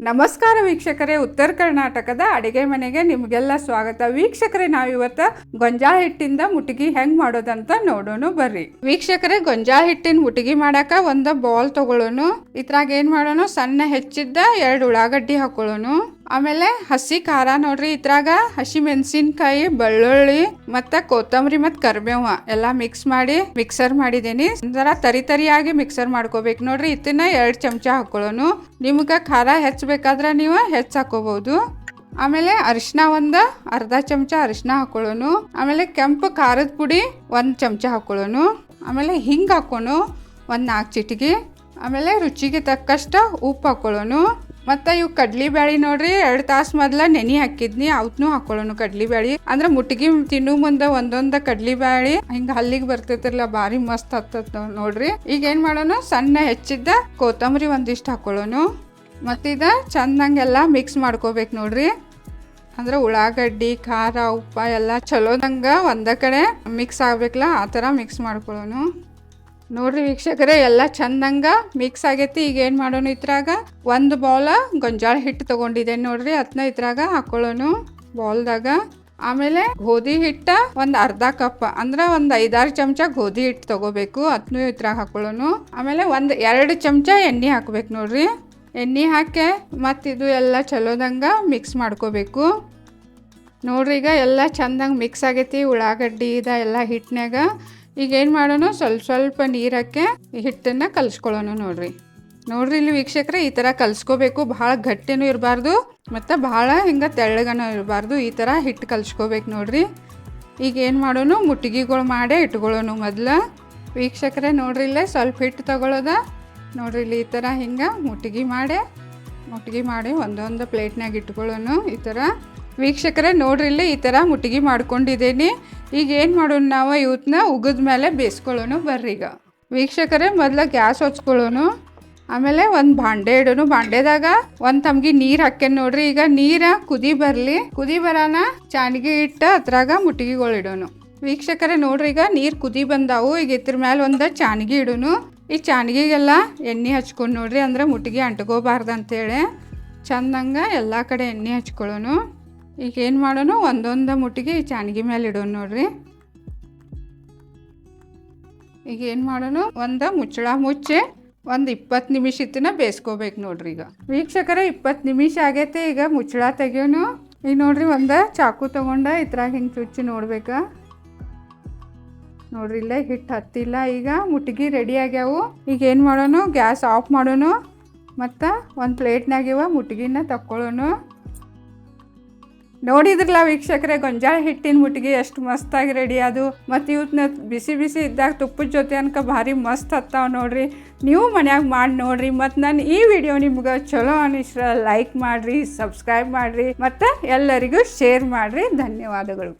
ನಮಸ್ಕಾರ ವೀಕ್ಷಕರೇ, ಉತ್ತರ ಕರ್ನಾಟಕದ ಅಡಿಗೆ ಮನೆಗೆ ನಿಮಗೆಲ್ಲ ಸ್ವಾಗತ. ವೀಕ್ಷಕರೇ, ನಾವಿವತ್ತ ಗೊಂಜಾಳ ಹಿಟ್ಟಿಂದ ಮುಟಗಿ ಹೆಂಗ್ ಮಾಡೋದಂತ ನೋಡೋಣ ಬರ್ರಿ. ವೀಕ್ಷಕರೇ ಗೊಂಜಾಳ ಹಿಟ್ಟಿನ ಮುಟಗಿ ಮಾಡಾಕ ಒಂದು ಬಾಲ್ ತಗೊಳ್ಳೋನು ಇದ್ರಾಗ ಏನ್ ಮಾಡೋಣ? ಸಣ್ಣ ಹೆಚ್ಚಿದ್ದ ಎರಡು ಉಳ್ಳಾಗಡ್ಡಿ ಹಾಕೊಳ್ಳೋನು ಆಮೇಲೆ ಹಸಿ ಖಾರ ನೋಡ್ರಿ, ಇದ್ರಾಗ ಹಸಿ ಮೆಣಸಿನ್ಕಾಯಿ, ಬೆಳ್ಳುಳ್ಳಿ ಮತ್ತ ಕೊತ್ತಂಬರಿ ಮತ್ ಕರಿಬೇವ ಎಲ್ಲ ಮಿಕ್ಸ್ ಮಾಡಿ ಮಿಕ್ಸರ್ ಮಾಡಿದ್ದೀನಿ. ಒಂಥರ ತರಿ ತರಿಯಾಗಿ ಮಿಕ್ಸರ್ ಮಾಡ್ಕೋಬೇಕು. ನೋಡ್ರಿ ಇದನ್ನ ಎರಡು ಚಮಚ ಹಾಕೊಳ್ಳೋನು. ನಿಮ್ಗೆ ಖಾರ ಹೆಚ್ಚಬೇಕಾದ್ರೆ ನೀವು ಹೆಚ್ಚು ಹಾಕೋಬಹುದು ಆಮೇಲೆ ಅರಿಶಿನ ಒಂದು ಅರ್ಧ ಚಮಚ ಅರಿಶಿನ ಹಾಕೊಳ್ಳೋನು. ಆಮೇಲೆ ಕೆಂಪು ಖಾರದ ಪುಡಿ ಒಂದು ಚಮಚ ಹಾಕೊಳ್ಳೋನು. ಆಮೇಲೆ ಹಿಂಗೆ ಹಾಕೋನು ಒಂದು ನಾಲ್ಕು ಚಿಟಿಗೆ. ಆಮೇಲೆ ರುಚಿಗೆ ತಕ್ಕಷ್ಟು ಉಪ್ಪು ಹಾಕೊಳ್ಳೋನು. ಮತ್ತು ಇವು ಕಡ್ಲಿ ಬ್ಯಾಳಿ ನೋಡ್ರಿ ಎರಡು ತಾಸು ಮೊದಲ ನೆನೆ ಹಾಕಿದ್ನಿ, ಅವತ್ನು ಹಾಕೊಳ್ಳೋನು ಕಡ್ಲಿ ಬ್ಯಾಳಿ. ಅಂದ್ರೆ ಮುಟ್ಗಿ ತಿನ್ನು ಮುಂದೆ ಒಂದೊಂದು ಕಡ್ಲಿ ಬ್ಯಾಳಿ ಹಿಂಗೆ ಹಲ್ಲಿಗೆ ಬರ್ತೈತಿರಲ್ಲ ಭಾರಿ ಮಸ್ತ್ ಹತ್ತ ನೋಡ್ರಿ. ಈಗ ಏನು ಮಾಡೋನು, ಸಣ್ಣ ಹೆಚ್ಚಿದ್ದ ಕೊತ್ತಂಬರಿ ಒಂದಿಷ್ಟು ಹಾಕೊಳ್ಳೋನು. ಮತ್ತಿದ ಚಂದಂಗೆಲ್ಲ ಮಿಕ್ಸ್ ಮಾಡ್ಕೋಬೇಕು ನೋಡ್ರಿ. ಅಂದ್ರೆ ಉಳ್ಳಾಗಡ್ಡಿ, ಖಾರ, ಉಪ್ಪ ಎಲ್ಲ ಚಲೋದಂಗ ಒಂದ ಕಡೆ ಮಿಕ್ಸ್ ಆಗ್ಬೇಕಲ್ಲ, ಆ ಥರ ಮಿಕ್ಸ್ ಮಾಡ್ಕೊಳ್ಳೋನು. ನೋಡ್ರಿ ವೀಕ್ಷಕರೇ, ಎಲ್ಲ ಚಂದಂಗ ಮಿಕ್ಸ್ ಆಗೈತಿ. ಈಗ ಏನು ಮಾಡೋಣ ಇದ್ರಾಗ? ಒಂದು ಬೌಲ ಗೊಂಜಾಳ ಹಿಟ್ಟು ತೊಗೊಂಡಿದ್ದೇನೆ ನೋಡ್ರಿ. ಅದನ್ನ ಇದ್ರಾಗ ಹಾಕೊಳ್ಳೋನು ಬೌಲ್ದಾಗ ಆಮೇಲೆ ಗೋಧಿ ಹಿಟ್ಟ ಒಂದು ಅರ್ಧ ಕಪ್ ಅಂದ್ರೆ ಒಂದು ಐದಾರು ಚಮಚ ಗೋಧಿ ಹಿಟ್ಟು ತಗೋಬೇಕು. ಅದನ್ನೂ ಇದ್ರಾಗ ಹಾಕೊಳ್ಳೋನು. ಆಮೇಲೆ ಒಂದು ಎರಡು ಚಮಚ ಎಣ್ಣೆ ಹಾಕ್ಬೇಕು ನೋಡ್ರಿ. ಎಣ್ಣೆ ಹಾಕಿ ಇದು ಎಲ್ಲ ಚಲೋದಂಗ ಮಿಕ್ಸ್ ಮಾಡ್ಕೋಬೇಕು. ನೋಡ್ರಿ ಈಗ ಎಲ್ಲ ಚಂದಂಗೆ ಮಿಕ್ಸ್ ಆಗೈತಿ. ಉಳ್ಳಾಗಡ್ಡಿ ಇದ ಎಲ್ಲ ಹಿಟ್ಟಿನಾಗ ಈಗ ಏನು ಮಾಡೋಣ? ಸ್ವಲ್ಪ ಸ್ವಲ್ಪ ನೀರಕ್ಕೆ ಹಿಟ್ಟನ್ನು ಕಲಿಸ್ಕೊಳ್ಳೋಣ ನೋಡ್ರಿ. ನೋಡ್ರಿ ಇಲ್ಲಿ ವೀಕ್ಷಕರೇ, ಈ ಥರ ಕಲಿಸ್ಕೋಬೇಕು. ಭಾಳ ಗಟ್ಟಿನೂ ಇರಬಾರ್ದು, ಮತ್ತು ಭಾಳ ಹಿಂಗೆ ತೆಳ್ಳಗನೂ ಇರಬಾರ್ದು. ಈ ಥರ ಹಿಟ್ಟು ಕಲಿಸ್ಕೋಬೇಕು ನೋಡ್ರಿ. ಈಗ ಏನು ಮಾಡೋಣ? ಮುಟ್ಗಿಗಳು ಮಾಡೇ ಇಟ್ಕೊಳ್ಳೋಣ ಮೊದಲು. ವೀಕ್ಷಕರೇ, ನೋಡ್ರಿ ಇಲ್ಲೇ ಸ್ವಲ್ಪ ಹಿಟ್ಟು ತಗೊಳ್ಳೋದ ನೋಡ್ರಿ ಇಲ್ಲಿ ಈ ಥರ ಹಿಂಗೆ ಮುಟ್ಗಿ ಮಾಡಿ ಮುಟ್ಗಿ ಮಾಡಿ ಒಂದೊಂದು ಪ್ಲೇಟ್ನಾಗ ಇಟ್ಕೊಳ್ಳೋಣ ಈ ಥರ ವೀಕ್ಷಕರೇ, ನೋಡ್ರಿ ಇಲ್ಲೇ ಈ ಥರ ಮುಟ್ಗಿ ಮಾಡ್ಕೊಂಡಿದ್ದೀನಿ. ಈಗ ಏನು ಮಾಡೋಣ ನಾವು ಇವತ್ತನ್ನ ಉಗಿದ ಮೇಲೆ ಬೇಯಿಸ್ಕೊಳ್ಳೋನು ಬರ್ರಿ ಈಗ. ವೀಕ್ಷಕರೇ, ಮೊದಲು ಗ್ಯಾಸ್ ಹೊಚ್ಕೊಳ್ಳೋನು ಆಮೇಲೆ ಒಂದು ಬಾಂಡೆ ಇಡೋನು ಬಾಂಡೆದಾಗ ಒಂದು ತಮ್ಗೆ ನೀರು ಹಾಕ್ಯನ್ ನೋಡ್ರಿ. ಈಗ ನೀರ ಕುದಿ ಬರಲಿ. ಕುದಿ ಬರಾನ ಚಾಣಿಗೆ ಇಟ್ಟು ಅದ್ರಾಗ ಮುಟ್ಟಿಗೆಗಳು ಇಡೋನು ವೀಕ್ಷಕರೇ, ನೋಡ್ರಿ ಈಗ ನೀರು ಕುದಿ ಬಂದಾವು. ಈಗ ಇದ್ರ ಮೇಲೆ ಒಂದು ಚಾಣಿಗೆ ಇಡೋನು ಈ ಚಾಣಿಗೆಗೆಲ್ಲ ಎಣ್ಣೆ ಹಚ್ಕೊಂಡು ನೋಡ್ರಿ. ಅಂದ್ರೆ ಮುಟ್ಟಿಗೆ ಅಂಟ್ಕೋಬಾರ್ದು ಅಂತೇಳಿ ಚಂದಂಗ ಎಲ್ಲ ಕಡೆ ಎಣ್ಣೆ ಹಚ್ಕೊಳ್ಳೋನು ಈಗ ಏನು ಮಾಡೋಣ? ಒಂದೊಂದು ಮುಟ್ಟಿಗೆ ಚಾನಿಗೆ ಮೇಲೆ ಇಡೋಣ ನೋಡ್ರಿ. ಈಗ ಏನು ಮಾಡೋಣ? ಒಂದು ಮುಚ್ಚಳ ಮುಚ್ಚಿ ಒಂದು ಇಪ್ಪತ್ತು ನಿಮಿಷ ಇತ್ತಿನ ಬೇಯಿಸ್ಕೋಬೇಕು ನೋಡ್ರಿ ಈಗ. ವೀಕ್ಷಕರ, ಇಪ್ಪತ್ತು ನಿಮಿಷ ಆಗೈತೆ ಈಗ ಮುಚ್ಚಳ ತೆಗಿಯೋನು. ಈಗ ನೋಡ್ರಿ ಒಂದು ಚಾಕು ತೊಗೊಂಡ ಇದ್ರಾಗ ಹಿಂಗೆ ಚುಚ್ಚಿ ನೋಡ್ಬೇಕಾ. ನೋಡ್ರಿ, ಇಲ್ಲ ಹಿಟ್ಟು ಹತ್ತಿಲ್ಲ. ಈಗ ಮುಟ್ಟಿಗೆ ರೆಡಿ ಆಗ್ಯಾವು. ಈಗ ಏನು ಮಾಡೋಣ? ಗ್ಯಾಸ್ ಆಫ್ ಮಾಡೋಣ. ಮತ್ತು ಒಂದು ಪ್ಲೇಟ್ನಾಗಿವ ಮುಟ್ಟಿಗೆನ ತಕ್ಕೊಳ್ಳೋನು ನೋಡಿದ್ರಲ್ಲ ವೀಕ್ಷಕರೇ, ಗೊಂಜಾಳ ಹಿಟ್ಟಿನ ಮುಟ್ಟಿಗೆ ಎಷ್ಟು ಮಸ್ತಾಗಿ ರೆಡಿ ಅದು ಮತ್ತು ಇವತ್ತನ್ನ ಬಿಸಿ ಬಿಸಿ ಇದ್ದಾಗ ತುಪ್ಪದ ಜೊತೆ ಅನ್ಕ, ಭಾರಿ ಮಸ್ತ್ ಹತ್ತಾವ ನೋಡ್ರಿ. ನೀವು ಮನ್ಯಾಗ ಮಾಡಿ ನೋಡ್ರಿ. ಮತ್ತು ನಾನು ಈ ವಿಡಿಯೋ ನಿಮ್ಗೆ ಚಲೋ ಅನಿಸ್ರ ಲೈಕ್ ಮಾಡಿರಿ ಸಬ್ಸ್ಕ್ರೈಬ್ ಮಾಡಿರಿ. ಮತ್ತು ಎಲ್ಲರಿಗೂ ಶೇರ್ ಮಾಡಿರಿ. ಧನ್ಯವಾದಗಳು.